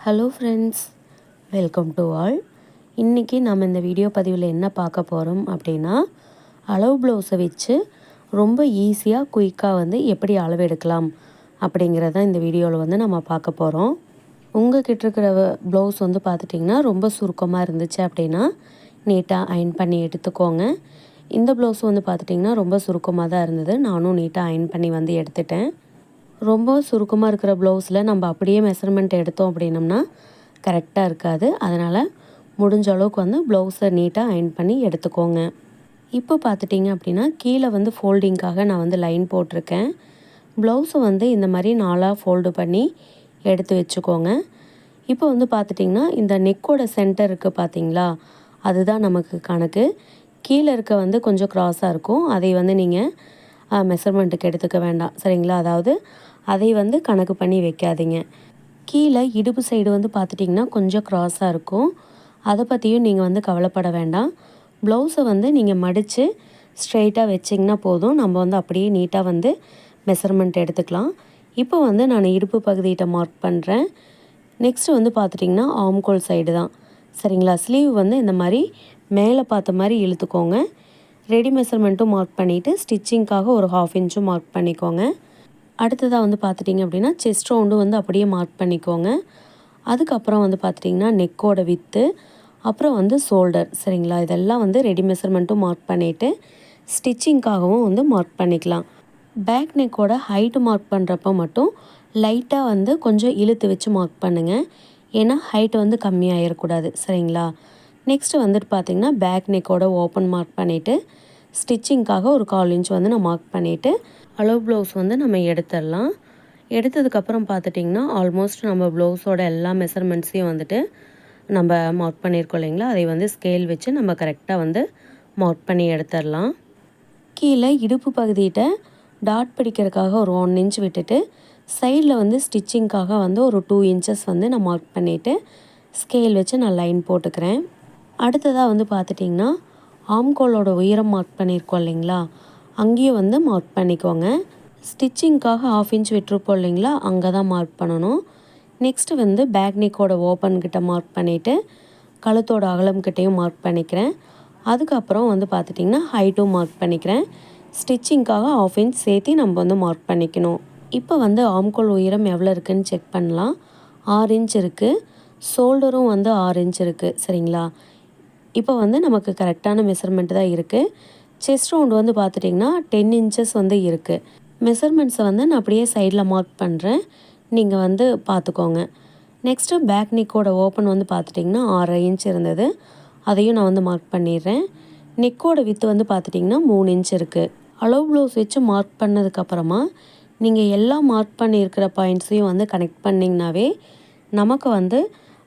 Hello friends welcome to all இன்றைக்கி நம்ம இந்த வீடியோ பதிவில் என்ன பார்க்க போகிறோம் அப்படின்னா அளவு ப்ளவுஸை வச்சு ரொம்ப ஈஸியாக குயிக்காக வந்து எப்படி அளவு எடுக்கலாம் அப்படிங்கிறத இந்த வீடியோவில் வந்து நம்ம பார்க்க போகிறோம் உங்கள் கிட்ட இருக்கிற ப்ளவுஸ் வந்து பார்த்துட்டிங்கன்னா ரொம்ப சுருக்கமாக இருந்துச்சு அப்படின்னா நீட்டாக அயன் பண்ணி எடுத்துக்கோங்க. இந்த ப்ளவுஸ் வந்து பார்த்துட்டிங்கன்னா ரொம்ப சுருக்கமாக தான் இருந்தது. நானும் நீட்டாக அயன் பண்ணி வந்து எடுத்துட்டேன். ரொம்ப சுருக்கமாக இருக்கிற ப்ளவுஸில் நம்ம அப்படியே மெஷர்மெண்ட் எடுத்தோம் அப்படின்னம்னா கரெக்டாக இருக்காது. அதனால் முடிஞ்ச அளவுக்கு வந்து ப்ளவுஸை நீட்டாக அயன் பண்ணி எடுத்துக்கோங்க. இப்போ பார்த்துட்டிங்க அப்படின்னா கீழே வந்து ஃபோல்டிங்க்காக நான் வந்து லைன் போட்டிருக்கேன். ப்ளவுஸை வந்து இந்த மாதிரி நாலாக ஃபோல்டு பண்ணி எடுத்து வச்சுக்கோங்க. இப்போ வந்து பார்த்துட்டிங்கன்னா இந்த நெக்கோட சென்டர் இருக்குது பார்த்தீங்களா? அதுதான் நமக்கு கணக்கு. கீழே இருக்க வந்து கொஞ்சம் க்ராஸாக இருக்கும். அதை வந்து நீங்கள் மெஷர்மெண்ட்டுக்கு எடுத்துக்க வேண்டாம். சரிங்களா? அதாவது அதை வந்து கணக்கு பண்ணி வைக்காதீங்க. கீழே இடுப்பு சைடு வந்து பார்த்துட்டிங்கன்னா கொஞ்சம் க்ராஸாக இருக்கும். அதை பற்றியும் நீங்கள் வந்து கவலைப்பட வேண்டாம். ப்ளவுஸை வந்து நீங்கள் மடித்து ஸ்ட்ரைட்டாக வச்சிங்கன்னா போதும். நம்ம வந்து அப்படியே நீட்டாக வந்து மெஷர்மெண்ட் எடுத்துக்கலாம். இப்போ வந்து நான் இடுப்பு பகுதியிட்ட மார்க் பண்ணுறேன் நெக்ஸ்ட்டு வந்து பார்த்துட்டிங்கன்னா ஆம்கோல் சைடு தான். சரிங்களா? ஸ்லீவ் வந்து இந்த மாதிரி மேலே பார்த்த மாதிரி இழுத்துக்கோங்க. ரெடி மெஷர்மெண்ட்டும் மார்க் பண்ணிவிட்டு ஸ்டிச்சிங்க்காக ஒரு ஹாஃப் இன்ச்சும் மார்க் பண்ணிக்கோங்க. அடுத்ததாக வந்து பார்த்துட்டிங்க அப்படின்னா செஸ்ட் ரவுண்டு வந்து அப்படியே மார்க் பண்ணிக்கோங்க. அதுக்கப்புறம் வந்து பார்த்துட்டிங்கன்னா நெக்கோட வித்து அப்புறம் வந்து ஷோல்டர் சரிங்களா? இதெல்லாம் வந்து ரெடி மெஷர்மெண்ட்டும் மார்க் பண்ணிவிட்டு ஸ்டிச்சிங்க்காகவும் வந்து மார்க் பண்ணிக்கலாம். பேக் நெக்கோட ஹைட்டு மார்க் பண்ணுறப்ப மட்டும் லைட்டாக வந்து கொஞ்சம் இழுத்து வச்சு மார்க் பண்ணுங்கள் ஏன்னா ஹைட் வந்து கம்மியாகிடக்கூடாது சரிங்களா? நெக்ஸ்ட்டு வந்துட்டு பார்த்திங்கன்னா பேக் நெக்கோட ஓப்பன் மார்க் பண்ணிவிட்டு ஸ்டிச்சிங்க்காக ஒரு கால் இன்ச் வந்து நான் மார்க் பண்ணிவிட்டு அளவு ப்ளவுஸ் வந்து நம்ம எடுத்துடலாம். எடுத்ததுக்கப்புறம் பார்த்துட்டிங்கன்னா ஆல்மோஸ்ட் நம்ம ப்ளவுஸோட எல்லா மெஷர்மெண்ட்ஸையும் வந்துட்டு நம்ம மார்க் பண்ணியிருக்கோம் இல்லைங்களா? அதை வந்து ஸ்கேல் வச்சு நம்ம கரெக்டாக வந்து மார்க் பண்ணி எடுத்துடலாம். கீழே இடுப்பு பகுதியிட்ட டாட் பிடிக்கிறதுக்காக ஒரு ஒன் இன்ச் விட்டுட்டு சைடில் வந்து ஸ்டிச்சிங்க்காக வந்து ஒரு டூ இன்ச்சஸ் வந்து நான் மார்க் பண்ணிவிட்டு ஸ்கேல் வச்சு நான் லைன் போட்டுக்கிறேன். அடுத்ததாக வந்து பார்த்துட்டிங்கன்னா ஆம்கோலோட உயரம் மார்க் பண்ணியிருக்கோம் இல்லைங்களா? அங்கேயும் வந்து மார்க் பண்ணிக்கோங்க. ஸ்டிச்சிங்க்காக ஆஃப் இன்ச் விட்டுருப்போம் இல்லைங்களா? அங்கே தான் மார்க் பண்ணணும். நெக்ஸ்ட்டு வந்து பேக் நெக்கோட ஓப்பன் கிட்ட மார்க் பண்ணிவிட்டு கழுத்தோட அகலம் கிட்டேயும் மார்க் பண்ணிக்கிறேன். அதுக்கப்புறம் வந்து பார்த்துட்டிங்கன்னா ஹைட்டும் மார்க் பண்ணிக்கிறேன். ஸ்டிச்சிங்க்காக ஆஃப் இன்ச் சேர்த்து நம்ம வந்து மார்க் பண்ணிக்கணும். இப்போ வந்து ஆம்கோல் உயரம் எவ்வளோ இருக்குதுன்னு செக் பண்ணலாம். ஆறு இன்ச் இருக்குது ஷோல்டரும் வந்து ஆறு இன்ச் இருக்குது சரிங்களா? இப்போ வந்து நமக்கு கரெக்டான மெஷர்மெண்ட் தான் இருக்குது செஸ்ட் ரவுண்ட் வந்து பார்த்துட்டிங்கன்னா டென் இன்ச்சஸ் வந்து இருக்குது மெஷர்மெண்ட்ஸை வந்து நான் அப்படியே சைடில் மார்க் பண்ணுறேன் நீங்கள் வந்து பார்த்துக்கோங்க. நெக்ஸ்ட்டு பேக் நெக்கோட ஓப்பன் வந்து பார்த்துட்டிங்கன்னா ஆறரை இன்ச் இருந்தது. அதையும் நான் வந்து மார்க் பண்ணிடுறேன். நெக்கோட வித்து வந்து பார்த்துட்டிங்கன்னா மூணு இன்ச் இருக்குது அளவு ப்ளவுஸ் வச்சு மார்க் பண்ணதுக்கப்புறமா நீங்கள் எல்லா மார்க் பண்ணியிருக்கிற பாயிண்ட்ஸையும் வந்து கனெக்ட் பண்ணிங்கனாவே நமக்கு வந்து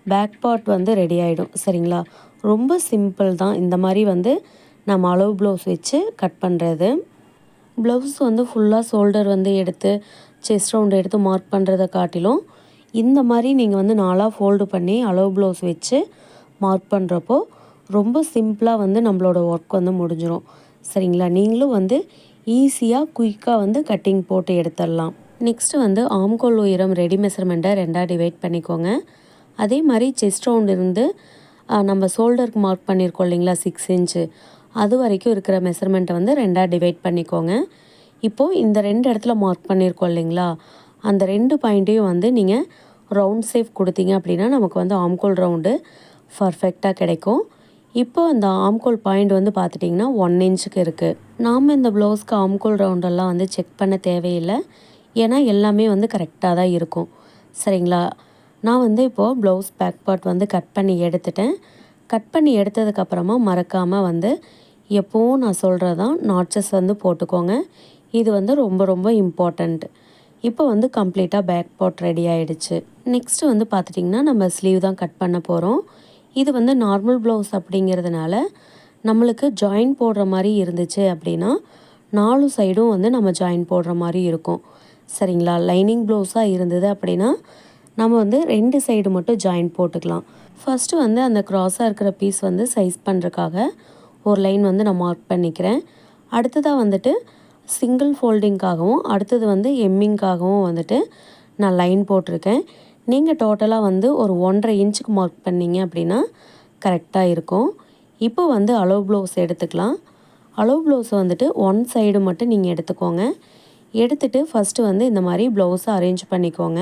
பேக் பார்ட் வந்து ரெடி ஆகிடும் சரிங்களா? ரொம்ப சிம்பிள் தான். இந்த மாதிரி வந்து நம்ம அளவு ப்ளவுஸ் வச்சு கட் பண்ணுறது ப்ளவுஸ் வந்து ஃபுல்லாக ஷோல்டர் வந்து எடுத்து செஸ்ட் ரவுண்ட் எடுத்து மார்க் பண்ணுறதை காட்டிலும் இந்த மாதிரி நீங்கள் வந்து நாளாக ஃபோல்டு பண்ணி அளவு ப்ளவுஸ் வச்சு மார்க் பண்ணுறப்போ ரொம்ப சிம்பிளாக வந்து நம்மளோட ஒர்க் வந்து முடிஞ்சிடும் சரிங்களா? நீங்களும் வந்து ஈஸியாக குயிக்காக வந்து கட்டிங் போட்டு எடுத்துடலாம். நெக்ஸ்ட்டு வந்து ஆம்கோல் உயரம் ரெடி மெஷர்மெண்ட்டை ரெண்டாக டிவைட் பண்ணிக்கோங்க. அதே மாதிரி செஸ்ட் ரவுண்ட் இருந்து நம்ம ஷோல்டருக்கு மார்க் பண்ணியிருக்கோம் இல்லைங்களா? சிக்ஸ் இன்ச்சு அது வரைக்கும் இருக்கிற மெஷர்மெண்ட்டை வந்து ரெண்டாக டிவைட் பண்ணிக்கோங்க. இப்போது இந்த ரெண்டு இடத்துல மார்க் பண்ணியிருக்கோம் இல்லைங்களா? அந்த ரெண்டு பாயிண்ட்டையும் வந்து நீங்கள் ரவுண்ட் சேஃப் கொடுத்தீங்க அப்படின்னா நமக்கு வந்து ஆம்கோல் ரவுண்டு பர்ஃபெக்டாக கிடைக்கும். இப்போ அந்த ஆம்கோல் பாயிண்ட் வந்து பார்த்துட்டிங்கன்னா ஒன் இன்ச்சுக்கு இருக்குது நாம் இந்த ப்ளவுஸ்க்கு ஆம்கோல் ரவுண்டெல்லாம் வந்து செக் பண்ண தேவையில்லை. ஏன்னா எல்லாமே வந்து கரெக்டாக தான் இருக்கும். சரிங்களா? நான் வந்து இப்போது ப்ளவுஸ் பேக் பார்ட் வந்து கட் பண்ணி எடுத்துட்டேன். கட் பண்ணி எடுத்ததுக்கப்புறமா மறக்காமல் வந்து எப்போவும் நான் சொல்கிறதான் நாட்சஸ் வந்து போட்டுக்கோங்க. இது வந்து ரொம்ப ரொம்ப இம்பார்ட்டண்ட் இப்போ வந்து கம்ப்ளீட்டாக பேக் பாட் ரெடி ஆகிடுச்சு நெக்ஸ்ட்டு வந்து பார்த்துட்டிங்கன்னா நம்ம ஸ்லீவ் தான் கட் பண்ண போகிறோம் இது வந்து நார்மல் ப்ளவுஸ் அப்படிங்கிறதுனால நம்மளுக்கு ஜாயின் போடுற மாதிரி இருந்துச்சு அப்படின்னா நாலு சைடும் வந்து நம்ம ஜாயின் போடுற மாதிரி இருக்கும். சரிங்களா? லைனிங் ப்ளவுஸாக இருந்தது அப்படின்னா நம்ம வந்து ரெண்டு சைடு மட்டும் ஜாயின் போட்டுக்கலாம். ஃபஸ்ட்டு வந்து அந்த க்ராஸாக இருக்கிற பீஸ் வந்து சைஸ் பண்ணுறக்காக ஒரு லைன் வந்து நான் மார்க் பண்ணிக்கிறேன். அடுத்ததாக வந்துட்டு சிங்கிள் ஃபோல்டிங்காகவும் அடுத்தது வந்து எம்மிங்காகவும் வந்துட்டு நான் லைன் போட்டிருக்கேன். நீங்கள் டோட்டலாக வந்து ஒரு ஒன்றரை இன்ச்சுக்கு மார்க் பண்ணிங்க அப்படின்னா கரெக்டாக இருக்கும். இப்போ வந்து அலோ ப்ளவுஸ் எடுத்துக்கலாம். அளவு ப்ளவுஸை வந்துட்டு ஒன் சைடு மட்டும் நீங்கள் எடுத்துக்கோங்க. எடுத்துகிட்டு ஃபஸ்ட்டு வந்து இந்த மாதிரி ப்ளவுஸை அரேஞ்ச் பண்ணிக்கோங்க.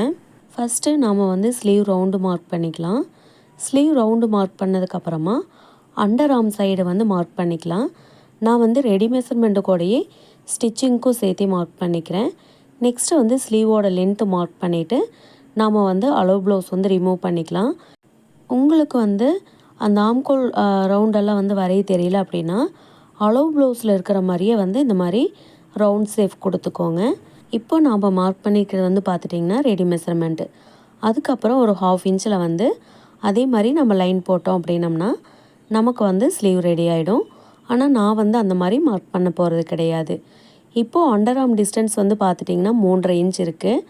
ஃபஸ்ட்டு நாம் வந்து ஸ்லீவ் ரவுண்டு மார்க் பண்ணிக்கலாம். ஸ்லீவ் ரவுண்டு மார்க் பண்ணதுக்கப்புறமா அண்டர் ஆர்ம் சைடு வந்து மார்க் பண்ணிக்கலாம். நான் வந்து ரெடி மெஷர்மெண்ட்டு கூடயே ஸ்டிச்சிங்க்கும் சேர்த்து மார்க் பண்ணிக்கிறேன். நெக்ஸ்ட்டு வந்து ஸ்லீவோட லென்த்து மார்க் பண்ணிவிட்டு நாம் வந்து அலோ ப்ளவுஸ் வந்து ரிமூவ் பண்ணிக்கலாம். உங்களுக்கு வந்து அந்த ஆம்கோல் ரவுண்டெல்லாம் வந்து வரைய தெரியல அப்படின்னா அலோ ப்ளவுஸில் இருக்கிற மாதிரியே வந்து இந்த மாதிரி ரவுண்ட் சேஃப் கொடுத்துக்கோங்க. இப்போ நாம் மார்க் பண்ணிக்கிறது வந்து பார்த்துட்டிங்கன்னா ரெடி மெஷர்மெண்ட்டு அதுக்கப்புறம் ஒரு ஹாஃப் இன்ச்சில் வந்து அதே மாதிரி நம்ம லைன் போட்டோம் அப்படின்னம்னா நமக்கு வந்து ஸ்லீவ் ரெடி ஆகிடும் ஆனால் நான் வந்து அந்த மாதிரி மார்க் பண்ண போகிறது கிடையாது. இப்போது அண்டர் ஆர்ம் டிஸ்டன்ஸ் வந்து பார்த்துட்டிங்கன்னா மூன்றரை இன்ச் இருக்குது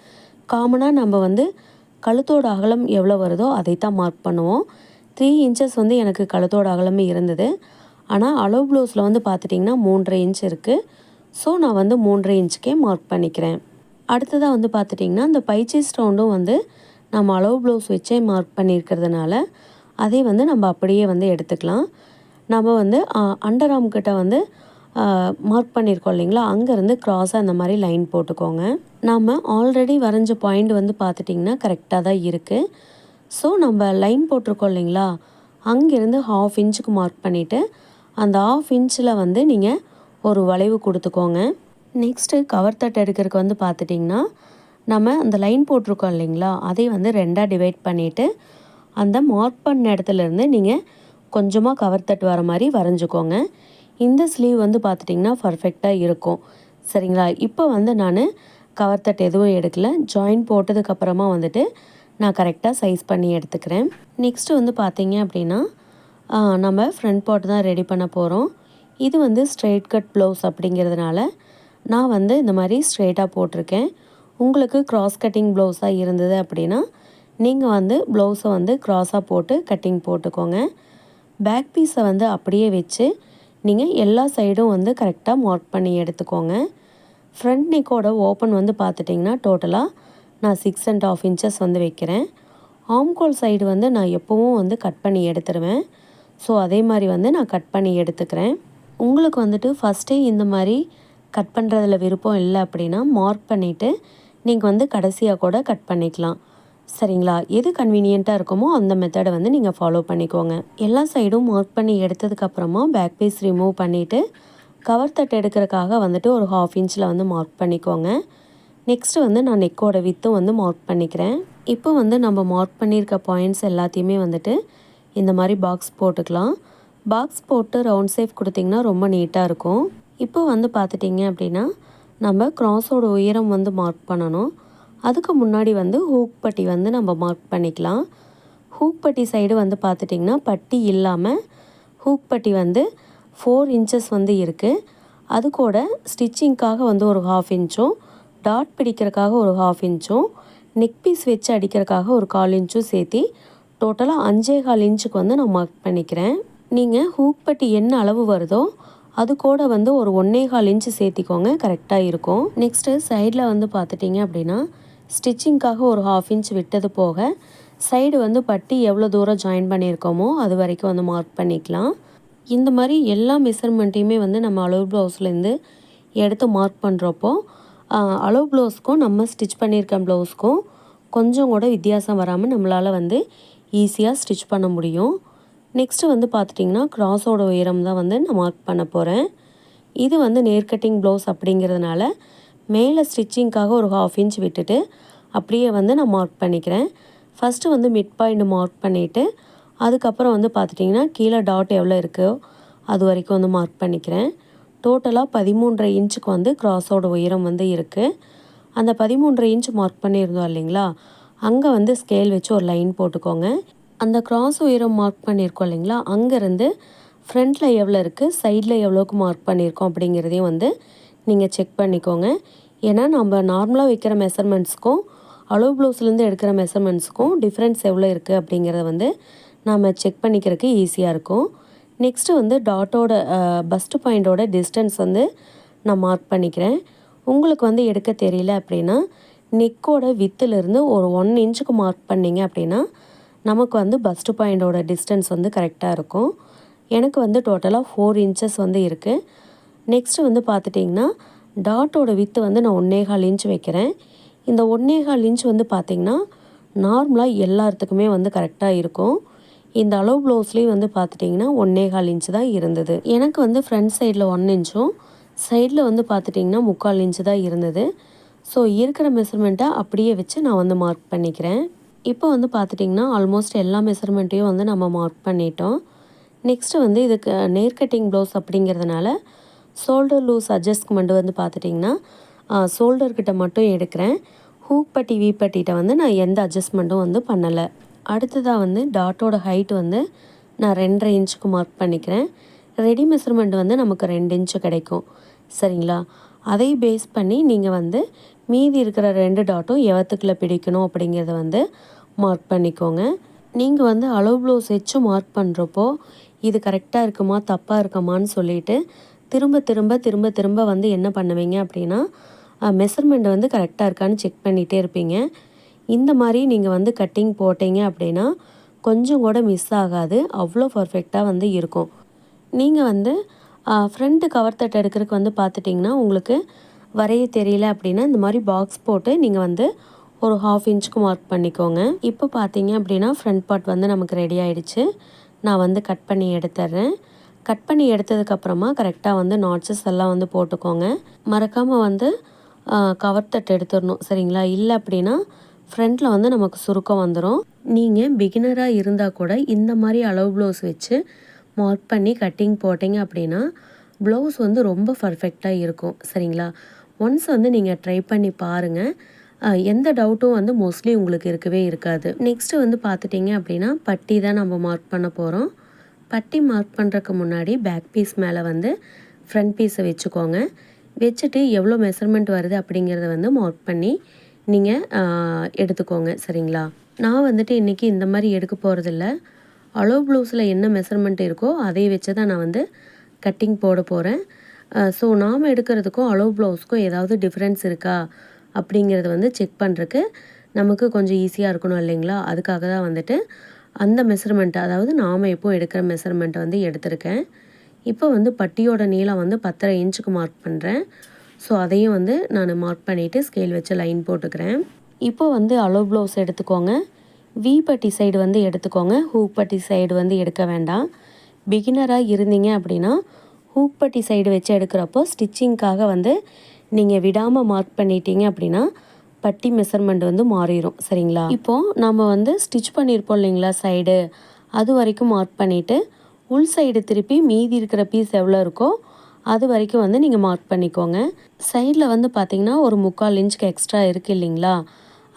காமனாக நம்ம வந்து கழுத்தோட அகலம் எவ்வளோ வருதோ அதைத்தான் மார்க் பண்ணுவோம். த்ரீ இன்ச்சஸ் வந்து எனக்கு கழுத்தோட அகலமே இருந்தது. ஆனால் அளவு ப்ளவுஸில் வந்து பார்த்துட்டிங்கன்னா மூன்றரை இன்ச் இருக்குது ஸோ நான் வந்து மூன்றரை இன்ச்சுக்கே மார்க் பண்ணிக்கிறேன். அடுத்ததாக வந்து பார்த்துட்டிங்கன்னா அந்த பைச்சீஸ் ரவுண்டும் வந்து நம்ம அளவு ப்ளவுஸ் வச்சே மார்க் பண்ணியிருக்கிறதுனால அதே வந்து நம்ம அப்படியே வந்து எடுத்துக்கலாம். நம்ம வந்து அண்டர் ஆம் கிட்ட வந்து மார்க் பண்ணியிருக்கோம் இல்லைங்களா? அங்கேருந்து க்ராஸாக அந்த மாதிரி லைன் போட்டுக்கோங்க. நாம் ஆல்ரெடி வரைஞ்ச பாயிண்ட் வந்து பார்த்துட்டிங்கன்னா கரெக்டாக தான் இருக்குது ஸோ நம்ம லைன் போட்டிருக்கோம் இல்லைங்களா? அங்கேருந்து ஹாஃப் இன்ச்சுக்கு மார்க் பண்ணிவிட்டு அந்த ஆஃப் இன்ச்சில் வந்து நீங்கள் ஒரு வளைவு கொடுத்துக்கோங்க. நெக்ஸ்ட்டு கவர் தட்டு எடுக்கிறதுக்கு வந்து பார்த்துட்டிங்கன்னா நம்ம அந்த லைன் போட்டிருக்கோம் இல்லைங்களா? அதை வந்து ரெண்டாக டிவைட் பண்ணிவிட்டு அந்த மார்க் பண்ண இடத்துலேருந்து நீங்கள் கொஞ்சமாக கவர் தட்டு வர மாதிரி வரைஞ்சிக்கோங்க. இந்த ஸ்லீவ் வந்து பார்த்துட்டிங்கன்னா பர்ஃபெக்டாக இருக்கும். சரிங்களா? இப்போ வந்து நான் கவர் தட் எதுவும் எடுக்கலை. ஜாயின் போட்டதுக்கப்புறமா வந்துட்டு நான் கரெக்டாக சைஸ் பண்ணி எடுத்துக்கிறேன். நெக்ஸ்ட்டு வந்து பார்த்தீங்க அப்படின்னா நம்ம ஃப்ரண்ட் பாட்டு தான் ரெடி பண்ண போகிறோம் இது வந்து ஸ்ட்ரெயிட் கட் ப்ளவுஸ் அப்படிங்கிறதுனால நான் வந்து இந்த மாதிரி ஸ்ட்ரெயிட்டாக போட்டிருக்கேன். உங்களுக்கு க்ராஸ் கட்டிங் ப்ளவுஸாக இருந்தது அப்படின்னா நீங்கள் வந்து ப்ளவுஸை வந்து க்ராஸாக போட்டு கட்டிங் போட்டுக்கோங்க. பேக் பீஸை வந்து அப்படியே வச்சு நீங்கள் எல்லா சைடும் வந்து கரெக்டாக மார்க் பண்ணி எடுத்துக்கோங்க. ஃப்ரண்ட் நெக்கோட ஓப்பன் வந்து பார்த்துட்டிங்கன்னா டோட்டலாக நான் சிக்ஸ் அண்ட் ஆஃப் இன்ச்சஸ் வந்து வைக்கிறேன். ஆம்கோல் சைடு வந்து நான் எப்போவும் வந்து கட் பண்ணி எடுத்துருவேன். ஸோ அதே மாதிரி வந்து நான் கட் பண்ணி எடுத்துக்கிறேன். உங்களுக்கு வந்துட்டு ஃபஸ்ட்டே இந்த மாதிரி கட் பண்ணுறதுல விருப்பம் இல்லை அப்படின்னா மார்க் பண்ணிவிட்டு நீங்கள் வந்து கடைசியாக கூட கட் பண்ணிக்கலாம். சரிங்களா? எது கன்வீனியண்ட்டாக இருக்குமோ அந்த மெத்தடை வந்து நீங்கள் ஃபாலோ பண்ணிக்கோங்க. எல்லா சைடும் மார்க் பண்ணி எடுத்ததுக்கப்புறமா பேக் பீஸ் ரிமூவ் பண்ணிவிட்டு கவர் தட் எடுக்கிறதுக்காக வந்துட்டு ஒரு ஹாஃப் இன்ச்சில் வந்து மார்க் பண்ணிக்கோங்க. நெக்ஸ்ட்டு வந்து நான் நெக்கோட வித்தும் வந்து மார்க் பண்ணிக்கிறேன். இப்போ வந்து நம்ம மார்க் பண்ணியிருக்க பாயிண்ட்ஸ் எல்லாத்தையுமே வந்துட்டு இந்த மாதிரி பாக்ஸ் போட்டுக்கலாம். பாக்ஸ் போட்டு ரவுண்ட் சேஃப் கொடுத்திங்கன்னா ரொம்ப நீட்டாக இருக்கும். இப்போ வந்து பார்த்துட்டிங்க அப்படின்னா நம்ம க்ராஸோட உயரம் வந்து மார்க் பண்ணணும். அதுக்கு முன்னாடி வந்து ஹூக் பட்டி வந்து நம்ம மார்க் பண்ணிக்கலாம். ஹூக் பட்டி சைடு வந்து பார்த்துட்டிங்கன்னா பட்டி இல்லாமல் ஹூக் பட்டி வந்து ஃபோர் இன்ச்சஸ் வந்து இருக்குது அது கூட ஸ்டிச்சிங்க்காக வந்து ஒரு ஹாஃப் இன்ச்சும் டாட் பிடிக்கிறக்காக ஒரு ஹாஃப் இன்ச்சும் நெக் பீஸ் வச்சு அடிக்கிறக்காக ஒரு கால் இன்ச்சும் சேர்த்து டோட்டலாக அஞ்சே கால் இன்ச்சுக்கு வந்து நான் மார்க் பண்ணிக்கிறேன். நீங்கள் ஹூக் பட்டி என்ன அளவு வருதோ அது கூட வந்து ஒரு ஒன்றே கால் இன்ச்சு சேர்த்திக்கோங்க கரெக்டாக இருக்கும். நெக்ஸ்ட்டு சைடில் வந்து பார்த்துட்டிங்க அப்படின்னா ஸ்டிச்சிங்க்காக ஒரு ஹாஃப் இன்ச் விட்டது போக சைடு வந்து பட்டி எவ்வளோ தூரம் ஜாயின் பண்ணியிருக்கோமோ அது வரைக்கும் வந்து மார்க் பண்ணிக்கலாம். இந்த மாதிரி எல்லா மெஷர்மெண்ட்டையுமே வந்து நம்ம அளவு ப்ளவுஸ்லேருந்து எடுத்து மார்க் பண்ணுறப்போ அளவு ப்ளவுஸ்க்கும் நம்ம ஸ்டிச் பண்ணியிருக்க ப்ளவுஸ்க்கும் கொஞ்சம் கூட வித்தியாசம் வராமல் நம்மளால் வந்து ஈஸியாக ஸ்டிச் பண்ண முடியும். நெக்ஸ்ட்டு வந்து பார்த்துட்டிங்கன்னா க்ராஸோட உயரம் தான் வந்து நான் மார்க் பண்ண போகிறேன் இது வந்து நேர்கட்டிங் ப்ளவுஸ் அப்படிங்கிறதுனால மேலே ஸ்டிச்சிங்க்காக ஒரு ஹாஃப் இன்ச் விட்டுட்டு அப்படியே வந்து நான் மார்க் பண்ணிக்கிறேன். ஃபஸ்ட்டு வந்து மிட் பாயிண்ட் மார்க் பண்ணிவிட்டு அதுக்கப்புறம் வந்து பார்த்துட்டிங்கன்னா கீழே டாட் எவ்வளோ இருக்கோ அது வரைக்கும் வந்து மார்க் பண்ணிக்கிறேன். டோட்டலாக பதிமூன்றரை இன்ச்சுக்கு வந்து க்ராஸோட உயரம் வந்து இருக்குது அந்த பதிமூன்றரை இன்ச் மார்க் பண்ணியிருந்தோம் இல்லைங்களா? அங்கே வந்து ஸ்கேல் வச்சு ஒரு லைன் போட்டுக்கோங்க. அந்த கிராஸ் உயரம் மார்க் பண்ணியிருக்கோம் இல்லைங்களா? அங்கேருந்து ஃப்ரண்ட்டில் எவ்வளோ இருக்குது சைடில் எவ்வளோக்கு மார்க் பண்ணியிருக்கோம் அப்படிங்கிறதையும் வந்து நீங்கள் செக் பண்ணிக்கோங்க. ஏன்னா நம்ம நார்மலாக வைக்கிற மெஷர்மெண்ட்ஸ்க்கும் அளவு ப்ளவுஸ்லேருந்து எடுக்கிற மெஷர்மெண்ட்ஸ்க்கும் டிஃப்ரென்ஸ் எவ்வளோ இருக்குது அப்படிங்கிறத வந்து நாம் செக் பண்ணிக்கிறதுக்கு ஈஸியாக இருக்கும். நெக்ஸ்ட்டு வந்து டாட்டோட பஸ்ட்டு பாயிண்டோட டிஸ்டன்ஸ் வந்து நான் மார்க் பண்ணிக்கிறேன். உங்களுக்கு வந்து எடுக்க தெரியல அப்படின்னா நெக்கோட வித்துலேருந்து ஒரு ஒன் இன்ச்சுக்கு மார்க் பண்ணிங்க அப்படின்னா நமக்கு வந்து பஸ்ட்டு பாயிண்டோட டிஸ்டன்ஸ் வந்து கரெக்டாக இருக்கும். எனக்கு வந்து டோட்டலாக ஃபோர் இன்ச்சஸ் வந்து இருக்குது நெக்ஸ்ட்டு வந்து பார்த்துட்டிங்கன்னா டாட்டோட வித்து வந்து நான் ஒன்னேகால் இன்ச் வைக்கிறேன். இந்த ஒன்னேகால் இன்ச் வந்து பார்த்திங்கன்னா நார்மலாக எல்லாத்துக்குமே வந்து கரெக்டாக இருக்கும். இந்த அளவு ப்ளவுஸ்லேயும் வந்து பார்த்துட்டிங்கன்னா ஒன்னேகால் இன்ச் தான் இருந்தது. எனக்கு வந்து ஃப்ரண்ட் சைடில் ஒன் இன்ச்சும் சைடில் வந்து பார்த்துட்டிங்கன்னா முக்கால் இன்ச்சு தான் இருந்தது. ஸோ இருக்கிற மெஷர்மெண்ட்டை அப்படியே வச்சு நான் வந்து மார்க் பண்ணிக்கிறேன். இப்போ வந்து பார்த்துட்டிங்கன்னா ஆல்மோஸ்ட் எல்லா மெஷர்மெண்ட்டையும் வந்து நம்ம மார்க் பண்ணிட்டோம். நெக்ஸ்ட்டு வந்து இதுக்கு நேர் கட்டிங் ப்ளவுஸ் அப்படிங்கிறதுனால ஷோல்டர் லூஸ் அட்ஜஸ்ட்மெண்ட் வந்து பார்த்துட்டிங்கன்னா ஷோல்டர்கிட்ட மட்டும் எடுக்கிறேன். ஹூக் பட்டி வீ பட்டிகிட்ட வந்து நான் எந்த அட்ஜஸ்ட்மெண்ட்டும் வந்து பண்ணலை. அடுத்ததாக வந்து டாட்டோட ஹைட் வந்து நான் ரெண்டரை இன்ச்சுக்கு மார்க் பண்ணிக்கிறேன். ரெடி மெஷர்மெண்ட் வந்து நமக்கு ரெண்டு இன்ச்சு கிடைக்கும். சரிங்களா? அதை பேஸ் பண்ணி நீங்கள் வந்து மீதி இருக்கிற ரெண்டு டாட்டும் எவத்துக்குள்ளே பிடிக்கணும் அப்படிங்கிறத வந்து மார்க் பண்ணிக்கோங்க. நீங்கள் வந்து அளவு ப்ளவுஸ் வச்சு மார்க் பண்ணுறப்போ இது கரெக்டாக இருக்குமா தப்பாக இருக்குமான்னு சொல்லிவிட்டு திரும்ப திரும்ப திரும்ப திரும்ப வந்து என்ன பண்ணுவீங்க அப்படின்னா மெஷர்மெண்ட் வந்து கரெக்டாக இருக்கான்னு செக் பண்ணிகிட்டே இருப்பீங்க. இந்த மாதிரி நீங்கள் வந்து கட்டிங் போட்டீங்க அப்படின்னா கொஞ்சம் கூட மிஸ் ஆகாது. அவ்வளோ பர்ஃபெக்டாக வந்து இருக்கும். நீங்கள் வந்து ஃப்ரண்ட்டு கவர் தட்டை எடுக்கிறதுக்கு வந்து பார்த்துட்டிங்கன்னா உங்களுக்கு வரைய தெரியல அப்படின்னா இந்த மாதிரி பாக்ஸ் போட்டு நீங்கள் வந்து ஒரு ஹாஃப் இன்ச்சுக்கு மார்க் பண்ணிக்கோங்க. இப்போ பார்த்தீங்க அப்படின்னா ஃப்ரண்ட் பார்ட் வந்து நமக்கு ரெடி ஆகிடுச்சு நான் வந்து கட் பண்ணி எடுத்துட்றேன் கட் பண்ணி எடுத்ததுக்கப்புறமா கரெக்டாக வந்து நாட்ஸஸ் எல்லாம் வந்து போட்டுக்கோங்க. மறக்காமல் வந்து கவர் தட்டு எடுத்துடணும். சரிங்களா? இல்லை அப்படின்னா ஃப்ரண்ட்டில் வந்து நமக்கு சுருக்கம் வந்துடும் நீங்கள் பிகினராக இருந்தால் கூட இந்த மாதிரி அளவு ப்ளவுஸ் வச்சு மார்க் பண்ணி கட்டிங் போட்டிங்க அப்படின்னா ப்ளவுஸ் வந்து ரொம்ப பர்ஃபெக்டாக இருக்கும். சரிங்களா? ஒன்ஸ் வந்து நீங்கள் ட்ரை பண்ணி பாருங்கள் எந்த டவுட்டும் வந்து மோஸ்ட்லி உங்களுக்கு இருக்கவே இருக்காது. நெக்ஸ்ட்டு வந்து பார்த்துட்டிங்க அப்படின்னா பட்டி தான் நம்ம மார்க் பண்ண போகிறோம் பட்டி மார்க் பண்ணுறதுக்கு முன்னாடி பேக் பீஸ் மேலே வந்து ஃப்ரண்ட் பீஸை வச்சுக்கோங்க. வச்சுட்டு எவ்வளோ மெஷர்மெண்ட் வருது அப்படிங்கிறத வந்து மார்க் பண்ணி நீங்கள் எடுத்துக்கோங்க. சரிங்களா? நான் வந்துட்டு இன்றைக்கி இந்த மாதிரி எடுக்க போகிறதில்ல அலோ ப்ளவுஸில் என்ன மெஷர்மெண்ட் இருக்கோ அதை வச்சு தான் நான் வந்து கட்டிங் போட போகிறேன் ஸோ நாம் எடுக்கிறதுக்கும் அலோ ப்ளவுஸ்க்கும் ஏதாவது டிஃப்ரென்ஸ் இருக்கா அப்படிங்கிறத வந்து செக் பண்ணுறக்கு நமக்கு கொஞ்சம் ஈஸியாக இருக்கணும் இல்லைங்களா? அதுக்காக தான் வந்துட்டு அந்த மெஷர்மெண்ட்டை அதாவது நாம் எப்போ எடுக்கிற மெஷர்மெண்ட்டை வந்து எடுத்திருக்கேன். இப்போ வந்து பட்டியோட நீளம் வந்து பத்தரை இன்ச்சுக்கு மார்க் பண்ணுறேன் ஸோ அதையும் வந்து நான் மார்க் பண்ணிவிட்டு ஸ்கேல் வச்சு லைன் போட்டுக்கிறேன். இப்போ வந்து அலோ ப்ளவுஸ் எடுத்துக்கோங்க. வி பட்டி சைடு வந்து எடுத்துக்கோங்க. ஹூக் பட்டி சைடு வந்து எடுக்க வேண்டாம். பிகினராக இருந்தீங்க அப்படின்னா ஹூக் பட்டி சைடு வச்சு எடுக்கிறப்போ ஸ்டிச்சிங்க்காக வந்து நீங்கள் விடாமல் மார்க் பண்ணிட்டீங்க அப்படின்னா பட்டி மெஷர்மெண்ட் வந்து மாறிடும் சரிங்களா? இப்போது நம்ம வந்து ஸ்டிச் பண்ணியிருப்போம் இல்லைங்களா சைடு அது வரைக்கும் மார்க் பண்ணிவிட்டு உள் சைடு திருப்பி மீதி இருக்கிற பீஸ் எவ்வளோ இருக்கோ அது வரைக்கும் வந்து நீங்கள் மார்க் பண்ணிக்கோங்க. சைடில் வந்து பார்த்திங்கன்னா ஒரு முக்கால் இன்ச்சுக்கு எக்ஸ்ட்ரா இருக்குது இல்லைங்களா?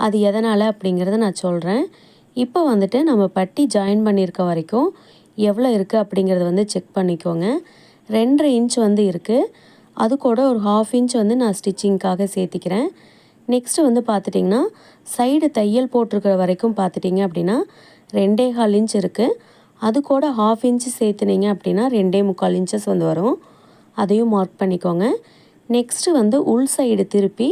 அது எதனால் அப்படிங்கிறத நான் சொல்கிறேன் இப்போ வந்துட்டு நம்ம பட்டி ஜாயின் பண்ணியிருக்க வரைக்கும் எவ்வளோ இருக்குது அப்படிங்கிறத வந்து செக் பண்ணிக்கோங்க. ரெண்டரை இன்ச் வந்து இருக்குது அது கூட ஒரு ஹாஃப் இன்ச் வந்து நான் ஸ்டிச்சிங்க்காக சேர்த்திக்கிறேன். நெக்ஸ்ட்டு வந்து பார்த்துட்டிங்கன்னா சைடு தையல் போட்டிருக்கிற வரைக்கும் பார்த்துட்டிங்க அப்படின்னா ரெண்டே கால் இன்ச் இருக்குது அது கூட ஹாஃப் இன்ச்சு சேர்த்துனீங்க அப்படின்னா ரெண்டே முக்கால் இன்ச்சஸ் வந்து வரும். அதையும் மார்க் பண்ணிக்கோங்க. நெக்ஸ்ட்டு வந்து உள் சைடு திருப்பி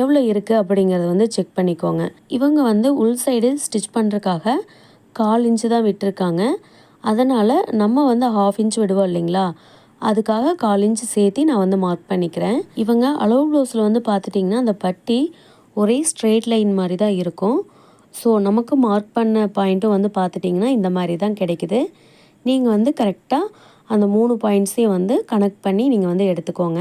எவ்வளோ இருக்குது அப்படிங்கிறத வந்து செக் பண்ணிக்கோங்க. இவங்க வந்து உள் சைடு ஸ்டிச் பண்ணுறக்காக கால் இன்ச்சு தான் விட்டுருக்காங்க. அதனால் நம்ம வந்து ஹாஃப் இன்ச் விடுவோம் இல்லைங்களா? அதுக்காக கால் இன்ச் சேர்த்து நான் வந்து மார்க் பண்ணிக்கிறேன். இவங்க அளவு ப்ளவுஸில் வந்து பார்த்துட்டிங்கன்னா அந்த பட்டி ஒரே ஸ்ட்ரெயிட் லைன் மாதிரி தான் இருக்கும். ஸோ நமக்கு மார்க் பண்ண பாயிண்ட்டும் வந்து பார்த்துட்டிங்கன்னா இந்த மாதிரி தான் கிடைக்குது. நீங்கள் வந்து கரெக்டாக அந்த மூணு பாயிண்ட்ஸையும் வந்து கனெக்ட் பண்ணி நீங்கள் வந்து எடுத்துக்கோங்க.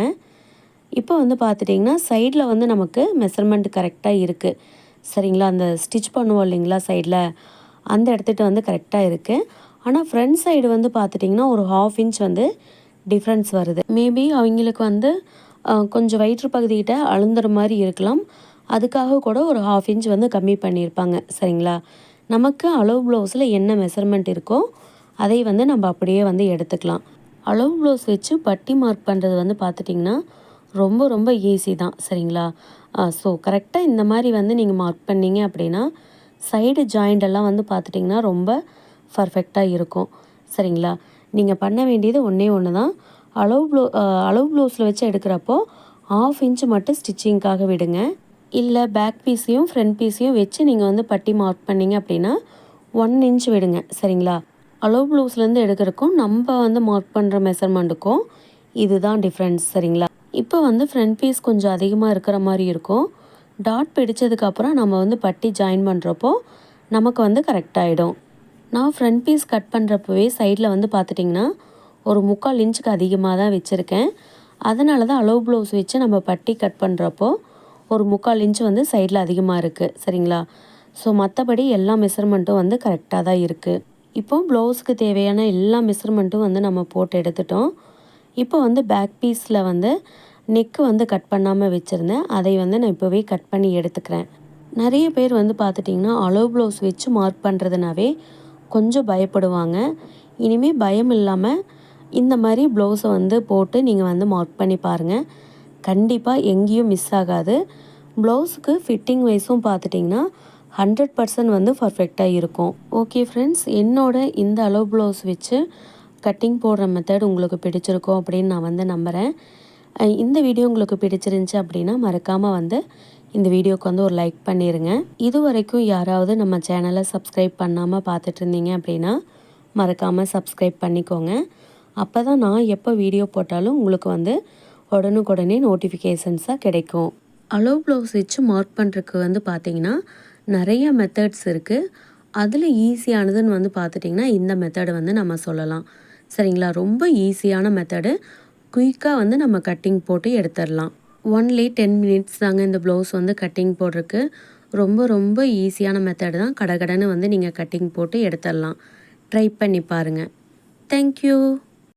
இப்போ வந்து பார்த்துட்டிங்கன்னா சைடில் வந்து நமக்கு மெஷர்மெண்ட் கரெக்டாக இருக்குது சரிங்களா? அந்த ஸ்டிச் பண்ணுவோம் இல்லைங்களா சைடில் அந்த இடத்துட்டு வந்து கரெக்டாக இருக்குது ஆனால் ஃப்ரண்ட் சைடு வந்து பார்த்துட்டிங்கன்னா ஒரு ஹாஃப் இன்ச் வந்து டிஃப்ரென்ஸ் வருது. மேபி அவங்களுக்கு வந்து கொஞ்சம் வயிற்று பகுதிக்கிட்ட அழுந்துற மாதிரி இருக்கலாம். அதுக்காக கூட ஒரு ஹாஃப் இன்ச் வந்து கம்மி பண்ணியிருப்பாங்க. சரிங்களா? நமக்கு அளவு ப்ளவுஸில் என்ன மெஷர்மெண்ட் இருக்கோ அதை வந்து நம்ம அப்படியே வந்து எடுத்துக்கலாம். அளவு ப்ளவுஸ் வச்சு பட்டி மார்க் பண்ணுறது வந்து பார்த்துட்டிங்கன்னா ரொம்ப ரொம்ப ஈஸி தான். சரிங்களா? ஸோ கரெக்டாக இந்த மாதிரி வந்து நீங்கள் மார்க் பண்ணிங்க அப்படின்னா சைடு ஜாயிண்டெல்லாம் வந்து பார்த்துட்டிங்கன்னா ரொம்ப பர்ஃபெக்டாக இருக்கும். சரிங்களா? நீங்கள் பண்ண வேண்டியது ஒன்றே ஒன்று தான் அளவு ப்ளோ அளவு ப்ளவுஸில் வச்சு எடுக்கிறப்போ ஆஃப் இன்ச் மட்டும் ஸ்டிச்சிங்க்காக விடுங்க. இல்லை பேக் பீஸையும் ஃப்ரண்ட் பீஸையும் வச்சு நீங்கள் வந்து பட்டி மார்க் பண்ணீங்க அப்படின்னா ஒன் இன்ச் விடுங்க சரிங்களா? அளவு ப்ளவுஸ்லேருந்து எடுக்கிறக்கும் நம்ம வந்து மார்க் பண்ணுற மெஷர்மெண்ட்டுக்கும் இதுதான் டிஃப்ரென்ஸ் சரிங்களா? இப்போ வந்து ஃப்ரண்ட் பீஸ் கொஞ்சம் அதிகமாக இருக்கிற மாதிரி இருக்கும். டாட் பிடிச்சதுக்கப்புறம் நம்ம வந்து பட்டி ஜாயின் பண்ணுறப்போ நமக்கு வந்து கரெக்டாகிடும் நான் ஃப்ரண்ட் பீஸ் கட் பண்ணுறப்பவே சைடில் வந்து பார்த்துட்டிங்கன்னா ஒரு முக்கால் இன்ச்சுக்கு அதிகமாக தான் வச்சுருக்கேன். அதனால தான் அளவு ப்ளவுஸ் வச்சு நம்ம பட்டி கட் பண்ணுறப்போ ஒரு முக்கால் இன்ச் வந்து சைடில் அதிகமாக இருக்குது சரிங்களா? ஸோ மற்றபடி எல்லா மெஷர்மெண்ட்டும் வந்து கரெக்டாக தான் இருக்குது இப்போ ப்ளவுஸுக்கு தேவையான எல்லா மெஷர்மெண்ட்டும் வந்து நம்ம போட்டு எடுத்துட்டோம். இப்போ வந்து பேக் பீஸில் வந்து நெக்கு வந்து கட் பண்ணாமல் வச்சுருந்தேன். அதை வந்து நான் இப்போவே கட் பண்ணி எடுத்துக்கிறேன். நிறைய பேர் வந்து பார்த்துட்டிங்கன்னா அலோ ப்ளவுஸ் வச்சு மார்க் பண்ணுறதுனாவே கொஞ்சம் பயப்படுவாங்க. இனிமேல் பயம் இல்லாமல் இந்த மாதிரி ப்ளவுஸை வந்து போட்டு நீங்கள் வந்து மார்க் பண்ணி பாருங்கள் கண்டிப்பாக எங்கேயும் மிஸ் ஆகாது. ப்ளவுஸுக்கு ஃபிட்டிங் வைஸும் பார்த்துட்டிங்கன்னா ஹண்ட்ரட் பர்சன்ட் வந்து பர்ஃபெக்டாக இருக்கும். ஓகே ஃப்ரெண்ட்ஸ் என்னோட இந்த அளவு ப்ளவுஸ் வச்சு கட்டிங் போடுற மெத்தட் உங்களுக்கு பிடிச்சிருக்கோம் அப்படின்னு நான் வந்து நம்புகிறேன் இந்த வீடியோ உங்களுக்கு பிடிச்சிருந்துச்சி அப்படின்னா மறக்காமல் வந்து இந்த வீடியோக்கு வந்து ஒரு லைக் பண்ணிடுங்க இது வரைக்கும் யாராவது நம்ம சேனலை சப்ஸ்கிரைப் பண்ணாமல் பார்த்துட்டு இருந்தீங்க அப்படின்னா மறக்காமல் சப்ஸ்கிரைப் பண்ணிக்கோங்க. அப்போ தான் நான் எப்போ வீடியோ போட்டாலும் உங்களுக்கு வந்து உடனுக்குடனே நோட்டிஃபிகேஷன்ஸாக கிடைக்கும். அலோ ப்ளவுஸ் வச்சு மார்க் பண்ணுறதுக்கு வந்து பார்த்திங்கன்னா நிறைய மெத்தட்ஸ் இருக்குது அதில் ஈஸியானதுன்னு வந்து பார்த்துட்டிங்கன்னா இந்த மெத்தடை வந்து நம்ம சொல்லலாம். சரிங்களா? ரொம்ப ஈஸியான மெத்தடு குயிக்காக வந்து நம்ம கட்டிங் போட்டு எடுத்துடலாம். ஒன்லி டென் மினிட்ஸ் தாங்க இந்த ப்ளவுஸ் வந்து கட்டிங் போடுறதுக்கு ரொம்ப ரொம்ப ஈஸியான மெத்தடு தான். கடகடன்னு வந்து நீங்கள் கட்டிங் போட்டு எடுத்துடலாம். ட்ரை பண்ணி பாருங்கள் தேங்க்யூ